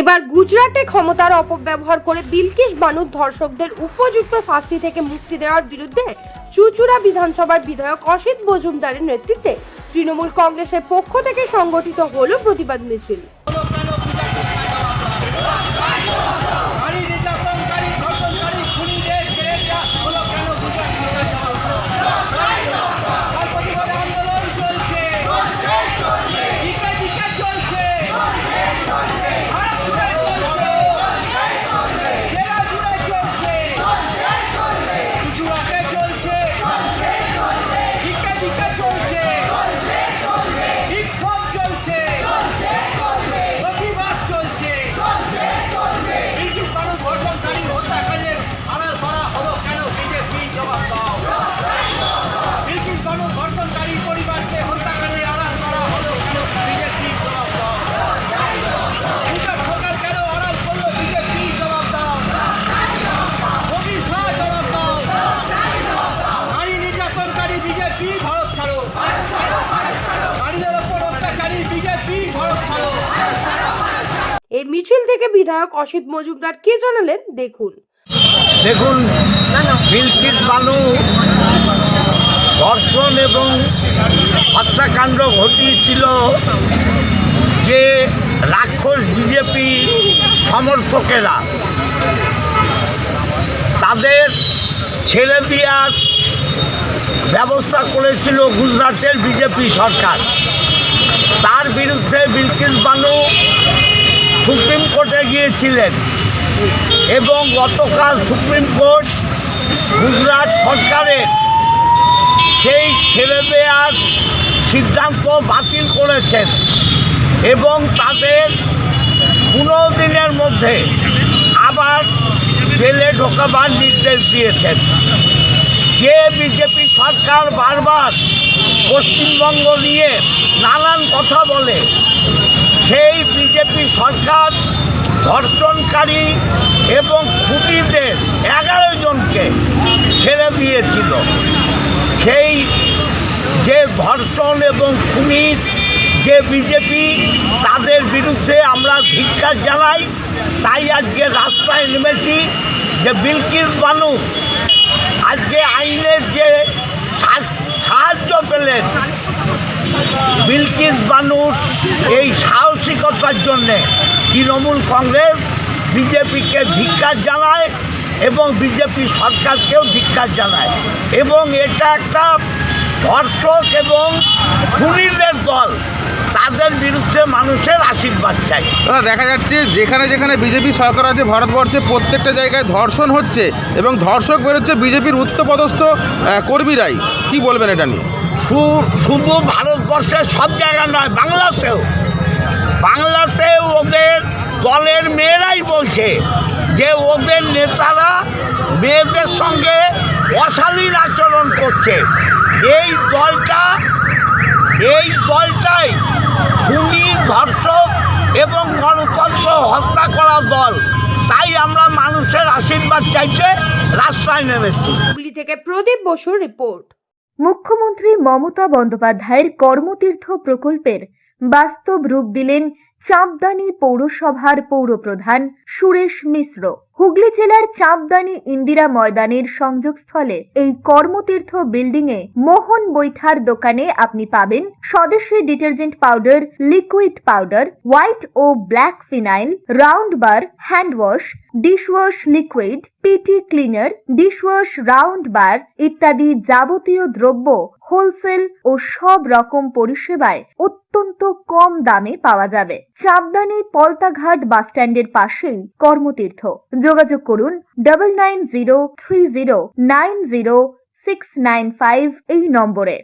এবার গুজরাটে ক্ষমতার অপব্যবহার করে বিলকিশ বানুর ধর্ষকদের উপযুক্ত শাস্তি থেকে মুক্তি দেওয়ার বিরুদ্ধে চুচুড়া বিধানসভার বিধায়ক অসিত মজুমদারের নেতৃত্বে তৃণমূল কংগ্রেসের পক্ষ থেকে সংগঠিত হল প্রতিবাদ মিছিল। এই মিছিল থেকে বিধায়ক অসিত মজুমদার কি জানালেন? দেখুন। দেখুন বিলকিস বানু ধর্ষণ এবং হত্যাকাণ্ড ঘটিয়েছিল যে রাক্ষস বিজেপি সমর্থকেরা। তাদের ছেড়ে দেওয়ার ব্যবস্থা করেছিল গুজরাটের বিজেপি সরকার। তার বিরুদ্ধে বিলকিস বানু সুপ্রিম কোর্টে গিয়েছিলেন এবং গতকাল সুপ্রিম কোর্ট গুজরাট সরকারের সেই ছেড়ে দেওয়ার সিদ্ধান্ত বাতিল করেছেন এবং তাদের পনেরো দিনের মধ্যে আবার জেলে ঢোকাবার নির্দেশ দিয়েছেন। যে বিজেপি সরকার বারবার পশ্চিমবঙ্গ নিয়ে নানান কথা বলে সেই বিজেপি সরকার ধর্ষণকারী এবং খুনিদের এগারো জনকে ছেড়ে দিয়েছিল। সেই যে ধর্ষণ এবং খুনির যে বিজেপি, তাদের বিরুদ্ধে আমরা ধিক্কার জানাই। তাই আজকে রাস্তায় নেমেছি যে বিলকিস বানু আজকে আইনের যে সাহায্য পেলেন বিলকিস বানুর এই সাহসিকতার জন্যে তৃণমূল কংগ্রেস বিজেপিকে ধিক্কার জানায় এবং বিজেপি সরকারকেও ধিক্কার জানায়। এবং এটা একটা ধর্ষক এবং খুনিদের দল। তাদের বিরুদ্ধে মানুষের আশীর্বাদ চাই। দাদা দেখা যাচ্ছে যেখানে যেখানে বিজেপি সরকার আছে ভারতবর্ষে প্রত্যেকটা জায়গায় ধর্ষণ হচ্ছে এবং ধর্ষক বেরোচ্ছে বিজেপির উচ্চপদস্থ কর্মীরাই। কি বলবেন এটা নিয়ে? শুধু ভারতবর্ষের সব জায়গায় নয় বাংলাতেও। বাংলাতেও ওদের দলের মেয়েরাই বলছে যে ওদের নেতারা মেয়েদের সঙ্গে অশালীন আচরণ করছে। এই দলটা এই দলটাই খুনি ধর্ষক এবং গণতন্ত্র হত্যা করা দল। তাই আমরা মানুষের আশীর্বাদ চাইতে রাস্তায় নেমেছি। হুগলি থেকে প্রদীপ বসুর রিপোর্ট। মুখ্যমন্ত্রী মমতা বন্দ্যোপাধ্যায়ের কর্মতীর্থ প্রকল্পের বাস্তব রূপ দিলেন চাঁপদানি পৌরসভার পৌরপ্রধান সুরেশ মিশ্র। হুগলি জেলার চাঁপদানি ইন্দিরা ময়দানের সংযোগস্থলে এই কর্মতীর্থ বিল্ডিং এ মোহন বৈঠার দোকানে আপনি পাবেন স্বদেশী detergent powder, liquid powder, white ও black phenyl, round bar, hand wash dishwash liquid, PT cleaner dishwash round bar ইত্যাদি যাবতীয় দ্রব্য হোলসেল ও সব রকম পরিষেবায় অত্যন্ত কম দামে পাওয়া যাবে। চাপদানি পলতাঘাট বাস স্ট্যান্ডের পাশেই কর্মতীর্থ। যোগাযোগ করুন double nine zero three zero nine zero six nine five এই নম্বরে।